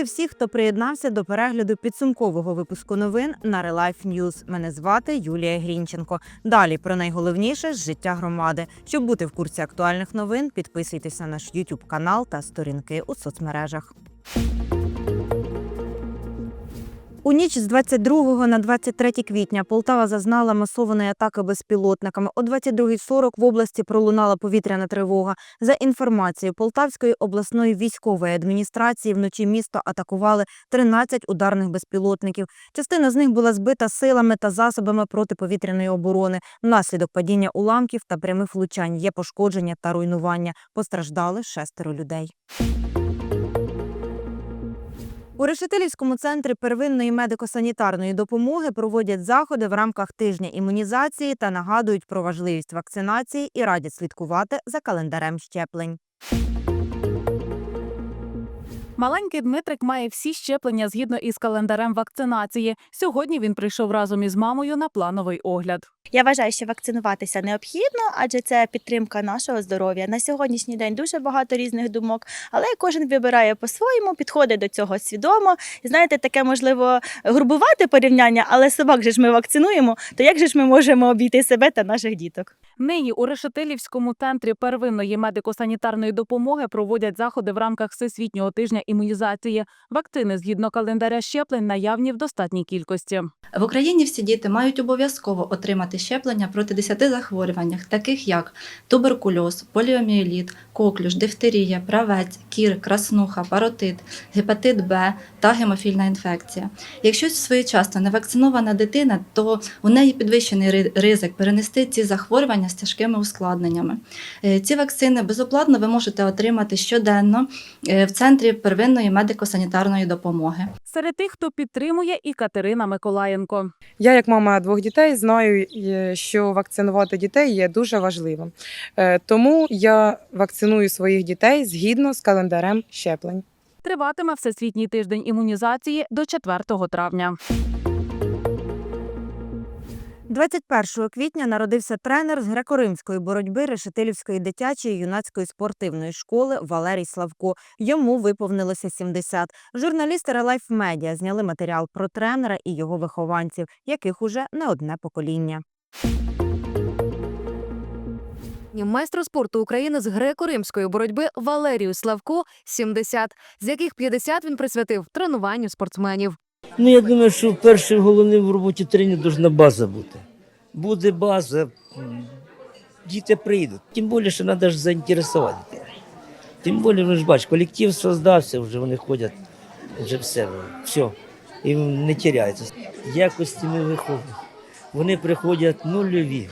Вітаю всіх, хто приєднався до перегляду підсумкового випуску новин на Relife News. Мене звати Юлія Грінченко. Далі про найголовніше з життя громади. Щоб бути в курсі актуальних новин, підписуйтесь на наш YouTube канал та сторінки у соцмережах. У ніч з 22 на 23 квітня Полтава зазнала масованої атаки безпілотниками. О 22.40 в області пролунала повітряна тривога. За інформацією Полтавської обласної військової адміністрації, вночі місто атакували 13 ударних безпілотників. Частина з них була збита силами та засобами протиповітряної оборони. Внаслідок падіння уламків та прямих влучань є пошкодження та руйнування. Постраждали шестеро людей. У Решетилівському центрі первинної медико-санітарної допомоги проводять заходи в рамках тижня імунізації та нагадують про важливість вакцинації і радять слідкувати за календарем щеплень. Маленький Дмитрик має всі щеплення згідно із календарем вакцинації. Сьогодні він прийшов разом із мамою на плановий огляд. Я вважаю, що вакцинуватися необхідно, адже це підтримка нашого здоров'я. На сьогоднішній день дуже багато різних думок, але кожен вибирає по-своєму, підходить до цього свідомо. Знаєте, таке можливо грубувати порівняння, але собак же ж ми вакцинуємо. То як же ж ми можемо обійти себе та наших діток? Нині у Решетилівському центрі первинної медико-санітарної допомоги проводять заходи в рамках всесвітнього тижня імунізації. Вакцини згідно календаря щеплень наявні в достатній кількості. В Україні всі діти мають обов'язково отримати щеплення проти 10 захворювань, таких як туберкульоз, поліомієліт, коклюш, дифтерія, правець, кір, краснуха, паротит, гепатит Б та гемофільна інфекція. Якщо своєчасно не вакцинована дитина, то у неї підвищений ризик перенести ці захворювання з тяжкими ускладненнями. Е, Ці вакцини безоплатно ви можете отримати щоденно е, в центрі первинної медико-санітарної допомоги. Серед тих, хто підтримує, і Катерина Миколаєнко. Я, як мама двох дітей, знаю, е, що вакцинувати дітей є дуже важливим. Тому я вакциную своїх дітей згідно з календарем щеплень. Триватиме всесвітній тиждень імунізації до 4 травня. 21 квітня народився тренер з греко-римської боротьби Решетилівської дитячої юнацької спортивної школи Валерій Славко. Йому виповнилося 70. Журналісти Релайф Медіа зняли матеріал про тренера і його вихованців, яких уже не одне покоління. Майстру спорту України з греко-римської боротьби Валерію Славко 70, з яких 50 він присвятив тренуванню спортсменів. Ну, я думаю, що першим головним в роботі тренера повинна база бути. Буде база, діти прийдуть. Тим більше, що треба ж заінтересувати. Тим більше, ви ж бачите, колектив создався, вже вони ходять, вже все, все. І не теряються. Якості не виходять. Вони приходять нульові.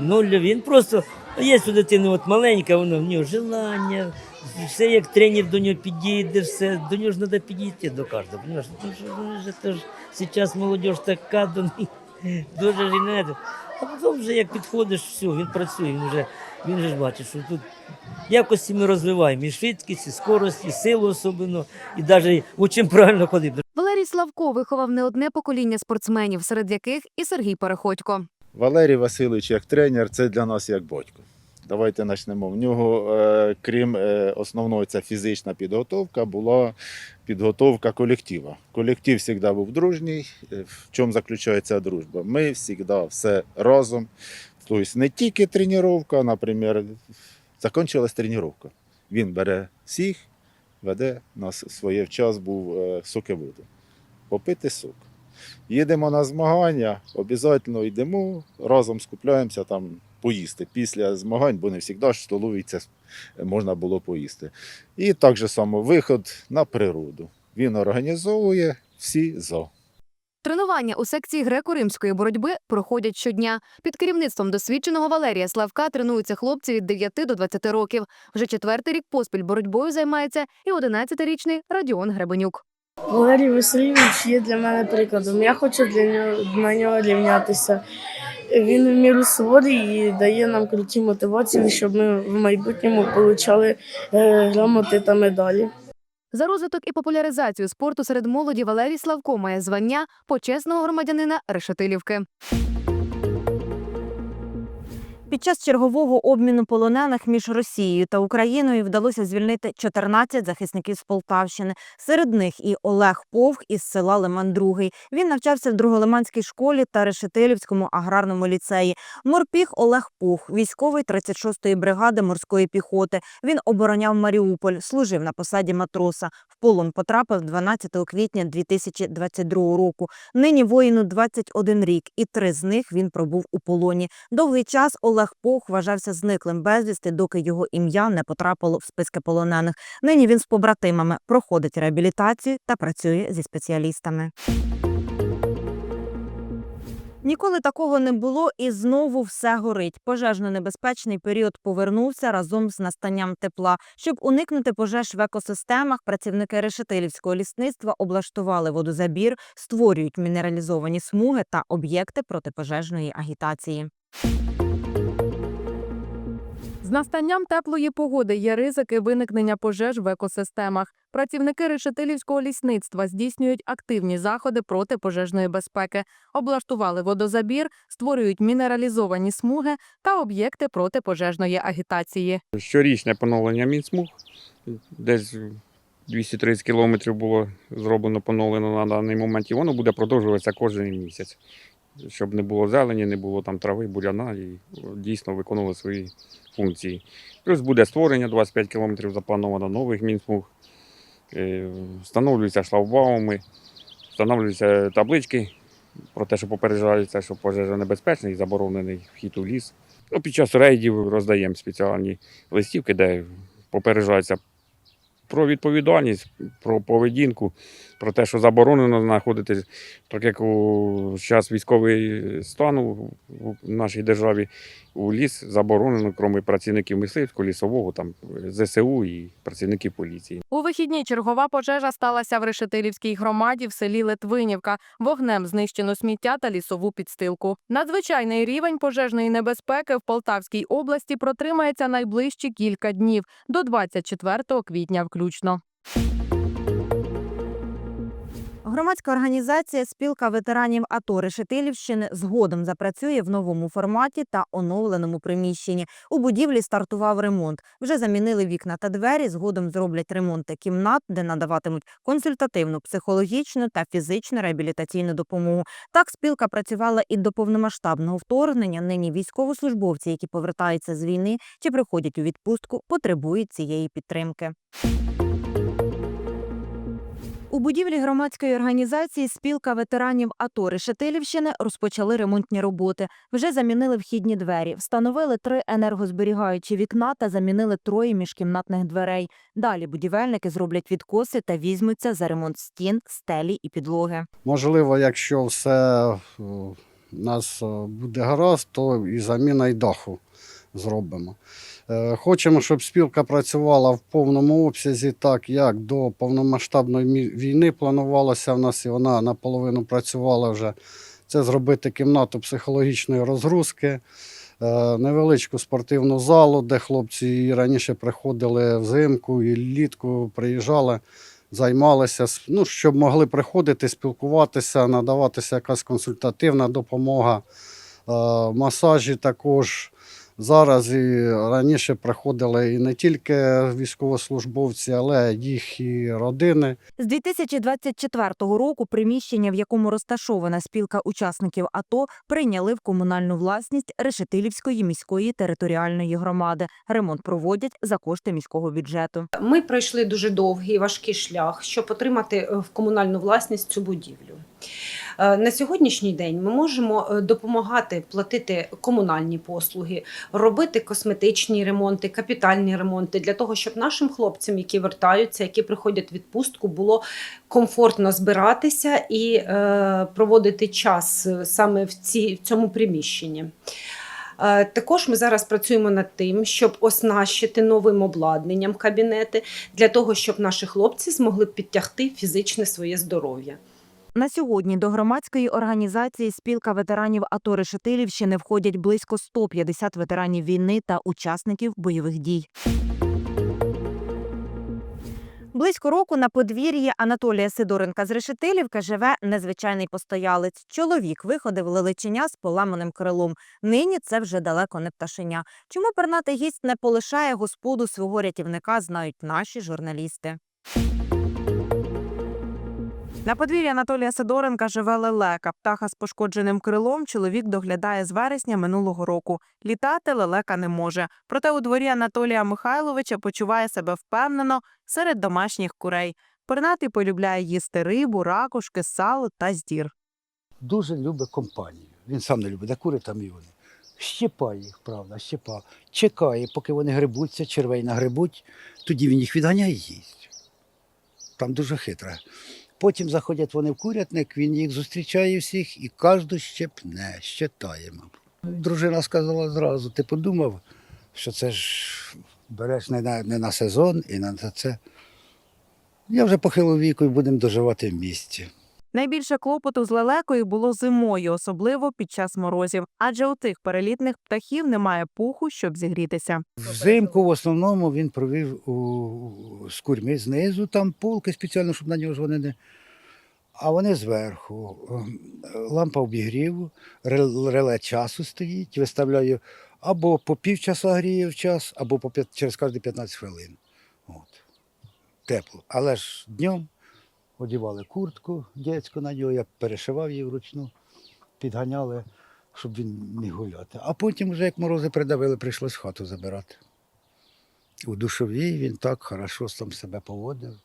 Нульові. Він просто ну, є у дитини от маленька, воно в нього желання, все як тренер до нього підійде, все, до нього ж треба підійти до кожного. Понимаєш? Вони ж зараз молодь така до них дуже ж не. А потім вже як підходиш, все, він працює, він вже він же ж бачить, що тут якості ми розвиваємо і швидкість, і скорость, і силу особливо, і навіть учимо правильно ходити. Валерій Славко виховав не одне покоління спортсменів, серед яких і Сергій Переходько. Валерій Васильович як тренер це для нас як батько. Давайте почнемо. В нього, е, крім е, основної, це фізична підготовка, була підготовка колектива. Колектив завжди був дружній. Е, В чому заключається дружба? Ми завжди все разом. Тобто не тільки тренування, наприклад, закінчилась тренування. Він бере всіх, веде нас своє в час був сокеводу. Попити сок. Їдемо на змагання, обов'язково йдемо, разом скупляємося там поїсти. Після змагань, бо не завжди ж це можна було поїсти. І так же само виход на природу. Він організовує всі за. Тренування у секції греко-римської боротьби проходять щодня. Під керівництвом досвідченого Валерія Славка тренуються хлопці від 9 до 20 років. Вже четвертий рік поспіль боротьбою займається і 11-річний Радіон Гребенюк. Валерій Васильович є для мене прикладом. Я хочу для нього на нього рівнятися. Він в міру суворий і дає нам круті мотивації, щоб ми в майбутньому отримали грамоти та медалі. За розвиток і популяризацію спорту серед молоді Валерій Славко має звання почесного громадянина Решетилівки. Під час чергового обміну полонених між Росією та Україною вдалося звільнити 14 захисників з Полтавщини. Серед них і Олег Повх із села Лиман Другий. Він навчався в Друголиманській школі та Решетилівському аграрному ліцеї. Морпіг Олег Пух, військовий 36-ї бригади морської піхоти. Він обороняв Маріуполь, служив на посаді матроса. В полон потрапив 12 квітня 2022 року. Нині воїну 21 рік, і три з них він пробув у полоні. Довгий час Олег Пох вважався зниклим безвісти, доки його ім'я не потрапило в списки полонених. Нині він з побратимами проходить реабілітацію та працює зі спеціалістами. Ніколи такого не було, і знову все горить. Пожежно-небезпечний період повернувся разом з настанням тепла. Щоб уникнути пожеж в екосистемах, працівники решетилівського лісництва облаштували водозабір, створюють мінералізовані смуги та об'єкти протипожежної агітації. З настанням теплої погоди є ризики виникнення пожеж в екосистемах. Працівники решетилівського лісництва здійснюють активні заходи протипожежної безпеки, облаштували водозабір, створюють мінералізовані смуги та об'єкти протипожежної агітації. Щорічне поновлення мінсмуг. Десь 230 кілометрів було зроблено поновлено на даний момент, і воно буде продовжуватися кожен місяць, щоб не було зелені, не було там трави, буряна і дійсно виконували свої функції. Плюс буде створення 25 кілометрів заплановано нових мінсмуг, Е, встановлюються шлагбауми, встановлюються таблички про те, що попереджається, що пожежа небезпечна і заборонений вхід у ліс. Ну, під час рейдів роздаємо спеціальні листівки, де попереджається про відповідальність, про поведінку, про те, що заборонено знаходитись, так як у час військовий стан у у нашій державі у ліс заборонено, крім працівників мисливського, лісового, там ЗСУ і працівників поліції. У вихідні чергова пожежа сталася в Решетилівській громаді в селі Литвинівка. Вогнем знищено сміття та лісову підстилку. Надзвичайний рівень пожежної небезпеки в Полтавській області протримається найближчі кілька днів до 24 квітня включно. Громадська організація Спілка ветеранів АТО Решетилівщини згодом запрацює в новому форматі та оновленому приміщенні. У будівлі стартував ремонт. Вже замінили вікна та двері. Згодом зроблять ремонти кімнат, де надаватимуть консультативну, психологічну та фізичну реабілітаційну допомогу. Так спілка працювала і до повномасштабного вторгнення. Нині військовослужбовці, які повертаються з війни чи приходять у відпустку, потребують цієї підтримки. У будівлі громадської організації Спілка ветеранів АТО Решетилівщини розпочали ремонтні роботи. Вже замінили вхідні двері, встановили три енергозберігаючі вікна та замінили троє міжкімнатних дверей. Далі будівельники зроблять відкоси та візьмуться за ремонт стін, стелі і підлоги. Можливо, якщо все е, у нас е, буде гаразд, то і заміна й даху зробимо. Е, Хочемо, щоб спілка працювала в повному обсязі, так як до повномасштабної війни планувалося в нас, і вона наполовину працювала вже. Це зробити кімнату психологічної розгрузки, е, невеличку спортивну залу, де хлопці і раніше приходили взимку і літку приїжджали займалися, ну, щоб могли приходити, спілкуватися, надаватися якась консультативна допомога, е, масажі також. Зараз і раніше приходили і не тільки військовослужбовці, але їх і родини. З 2024 року приміщення, в якому розташована спілка учасників АТО, прийняли в комунальну власність Решетилівської міської територіальної громади. Ремонт проводять за кошти міського бюджету. Ми пройшли дуже довгий і важкий шлях, щоб отримати е, в комунальну власність цю будівлю. Е, На сьогоднішній день ми можемо е, допомагати платити комунальні послуги, робити косметичні ремонти, капітальні ремонти для того, щоб нашим хлопцям, які вертаються, які приходять в відпустку, було комфортно збиратися і е, проводити час е, саме в, ці, в цьому приміщенні. Також ми зараз працюємо над тим, щоб оснащити новим обладнанням кабінети для того, щоб наші хлопці змогли підтягти фізичне своє здоров'я. На сьогодні до громадської організації Спілка ветеранів АТО Решетилівщини входять близько 150 ветеранів війни та учасників бойових дій. Близько року на подвір'ї Анатолія Сидоренка з Решетилівка живе незвичайний постоялець. Чоловік виходив лелеченя з поламаним крилом. Нині це вже далеко не пташеня. Чому пернатий гість не полишає господу свого рятівника, знають наші журналісти. На подвір'ї Анатолія Сидоренка живе лелека. Птаха з пошкодженим крилом чоловік доглядає з вересня минулого року. Літати лелека не може. Проте у дворі Анатолія Михайловича почуває себе впевнено серед домашніх курей. Пернатий полюбляє їсти рибу, ракушки, сало та здір. дуже любить компанію. Він сам не любить, де кури, там і вони. Щипає їх, правда, щипа. Чекає, поки вони грибуться, червей нагрибуть, тоді він їх відганяє і їсть. Там дуже хитре. Потім заходять вони в курятник, він їх зустрічає всіх і кожну щепне, щитаємо. Дружина сказала зразу: ти подумав, що це ж береш не на, не на сезон і на це. Я вже похилу віку і будемо доживати в місті. Найбільше клопоту з лелекою було зимою, особливо під час морозів, адже у тих перелітних птахів немає пуху, щоб зігрітися. Взимку в основному він провів у, з курьми знизу, там полки спеціально, щоб на нього ж вони не. А вони зверху. Ем, Лампа обігріву, реле часу стоїть, виставляю або по півчаса гріє в час, або по п'ят- через кожні 15 хвилин. От. Тепло. Але ж днем одівали куртку дітську на нього, я перешивав її вручну, підганяли, щоб він міг гуляти. А потім, вже як морози придавили, прийшлось хату забирати. У душовій він так хорошо там себе поводив.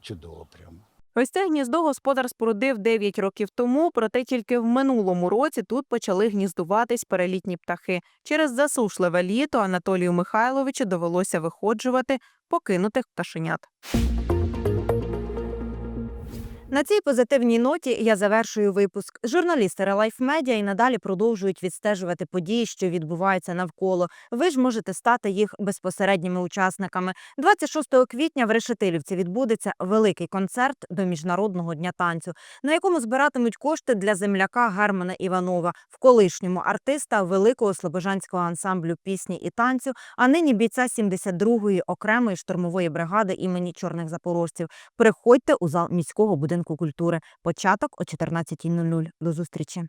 Чудово прямо. Ось це гніздо господар спорудив 9 років тому, проте тільки в минулому році тут почали гніздуватись перелітні птахи. Через засушливе літо Анатолію Михайловичу довелося виходжувати покинутих пташенят. На цій позитивній ноті я завершую випуск. Журналісти Релайф Медіа і надалі продовжують відстежувати події, що відбуваються навколо. Ви ж можете стати їх безпосередніми учасниками. 26 квітня в Решетилівці відбудеться великий концерт до міжнародного дня танцю, на якому збиратимуть кошти для земляка Германа Іванова, в колишньому артиста великого слобожанського ансамблю пісні і танцю, а нині бійця 72-ї окремої штурмової бригади імені чорних запорожців. Приходьте у зал міського будинку культури. Початок о 14.00. До зустрічі.